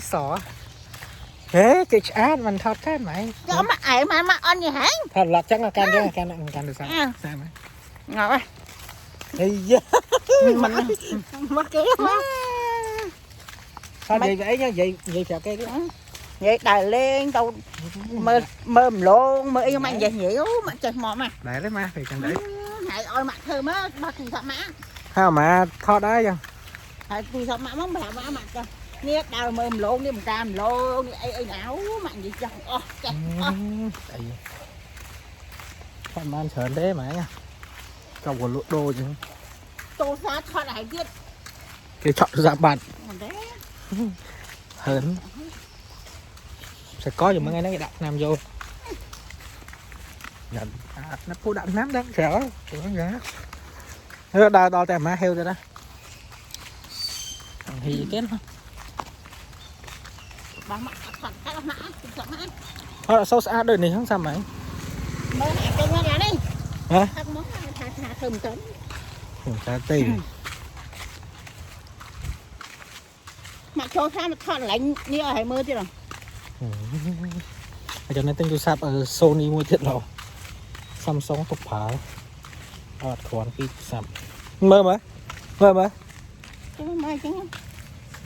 sọ. Thế cái át mình thọt cái mày. Cho mà ấy mà mà ăn gì hết? thật lọt chắc là can ừ. chắc can mình can được sao? Ừ. Sao mà ngọt quá thì mình mất cái quá thôi vậy vậy nha vậy vậy theo cái ừ. vậy đài lên tàu mơ mơ luôn mơ yêu mày vậy nhiều mà trời mò mà để đấy mà thì cần để. Hãy ôi mặt thơm á ba cùng thọ má. Không mà thọ đấy chứ hãy cùng thọ má mong bà má mặt cơ. nè đào mơ luôn đi một cam luôn ấy ấy áo mà gì chẳng ô trời អឺ ô អីថតបានច្រើនទេម៉ាក៏វលក់ដូរចឹង tôi ra thoát lại biết គេឆក់ទូរស័ព្ទបាត់ đấy ហឺនសកលយ៉ាងហ្នឹងឯងគេដាក់ឆ្នាំយកញ៉ាំអាណាពូដាក់ឆ្នាំដឹងច្រើនហ្នឹងយ៉ាហឺដើរដល់តែម៉ាហេវទៅណាអង្ហី Ờ, sao xa đời này không sao mày Mơ hạt tên nó đi. Hả? Thật món hạt hạt thơm tốn Thơm ta tên ừ. Mà cho sao mà thọt lạnh như ở hải mơ chứ nào. rồi cho nên tên tôi sạp ở Sony mua thiệt rồi. Samsung tục phá ở khoản kia sạp. Mơ mà. Mơ mà. Mơ mà chứ.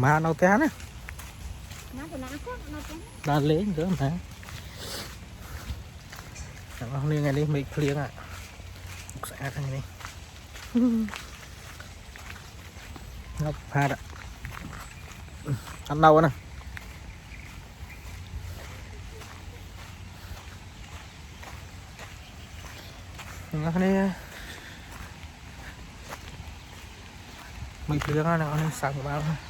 con mẹ thấy cái áo con bà mà ra បានហើយ nói bằng ờ, sắp con bán bằng khỏi rồi nó hiện sang ưu ta bằng châu bàn mà tập chiều này បាទណា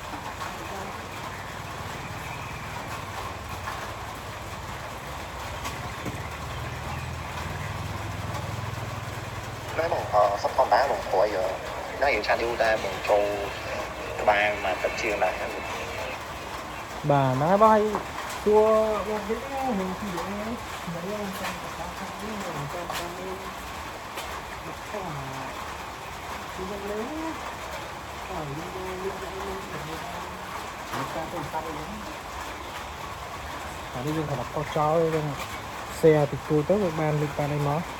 បាយទួបងវិញហ្នឹងទីនេះមិនយ៉ាងចាំតាខាងនេះមិនចាំតាមនេះមកខំទីនេះលេអើយនេះនេះនេះនេះតាមទៅតាមនេះអានេះយើងគាត់កោះចោលយើង share តិចតួចទៅវាបានលេខបានអីមកបានឲ្យគាត់ថាតិចតួចតិចតួចចាយណា ừ, ngoại tờ tha ngoại tha tha khỏi ở công ty rồi về chồng đấy tại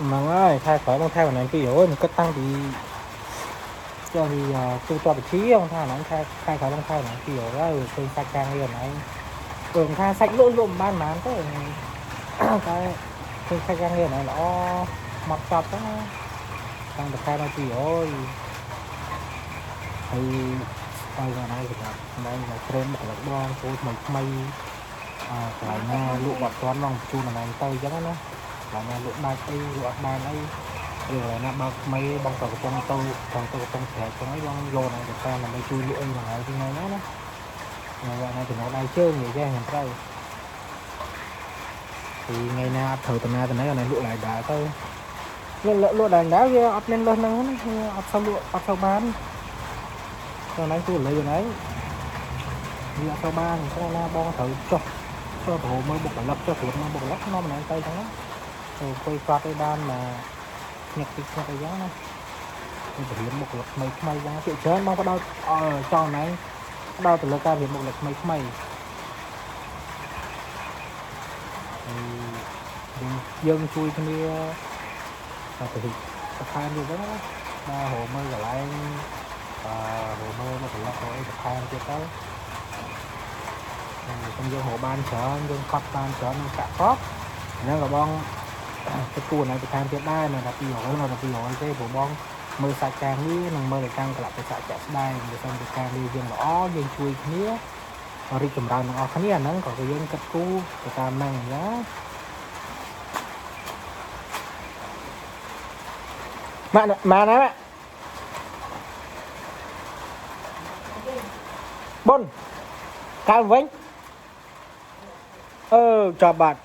ừ, theo ហ្នឹងហើយខែក្រោយមកថែកន្លែងពីរអូយមិនគិតតាំងពីចុះពីទូតបជា ông ថាហ្នឹងខែខែក្រោយមកថែកន្លែងពីរអូហើយឃើញសាច់កាំងនេះកន្លែងព្រោះថាសាច់លក់លក់មិនបានប៉ុន្មានទេតែឃើ ញសាច់កាំងនេះកន្លែងល្អមកចប់ហ្នឹងណាតាំងតែខែមកពីរអូយហើយហើយកន្លែងសម្រាប់កន្លែងមកត្រេនមកលឹកដងពូថ្មីថ្មីអើកន្លែងណាលក់បាត់ទាន់មកបញ្ជូនកន្លែងទៅអញ្ចឹងណា là nhà lụa ba cây lụa ba ấy rồi là nhà bao mấy bông tàu trong tôi còn tôi trong thẻ trong ấy bông lô này được ta là mấy chui lụa mà lại thì ngay đó đó ngày gọi này thì nó đang chơi nhiều cái hàng đây thì ngày nào thử tuần nào tuần này này lụa lại đã tôi lụa lụa đàn đá kia ấp lên lên nó ấp sau lụa ấp sau bán sau này tôi lấy rồi đấy đi ấp sau ban sau là bông thử cho cho hồ mới buộc lấp cho chuột ទៅអង្គុយកត់ឲ្យបានមកញឹកពីគាត់អីចឹងណាមានបរិញ្ញាមុខលថ្មីថ្មីយ៉ាងជាច្រើនបងផ្ដោតអចង់ណៃផ្ដោតទៅលើការរៀនមុខលថ្មីថ្មីយើងជួយគ្នាតែទៅបន្ថែមទៀតហ្នឹងណាបាទរមើលកន្លែងអឺរមើលមកកន្លងអីបន្ថែមទៀតទៅខ្ញុំយើងរកបានច្រើនយើងកត់បានច្រើននឹងកាក់កប់ហ្នឹងក៏បង ទៅគួរណៃបន្ថែមទៀតដែរនៅតែ200នៅតែ200ទេព្រោះបងមើលសាច់ការងារនិងមើលទៅតាំងកលៈទេសៈជាក់ស្ដែងបើសិនជាការងារយើងល្អយើងជួយគ្នារីកចម្រើនទាំងអស់គ្នាអាហ្នឹងក៏គឺយើងគិតគូរទៅតាមហ្នឹងណាម៉ាក់ម៉ាក់ណាម៉ាក់បុនកើវិញអឺចាប់បាត់